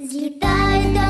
злітають до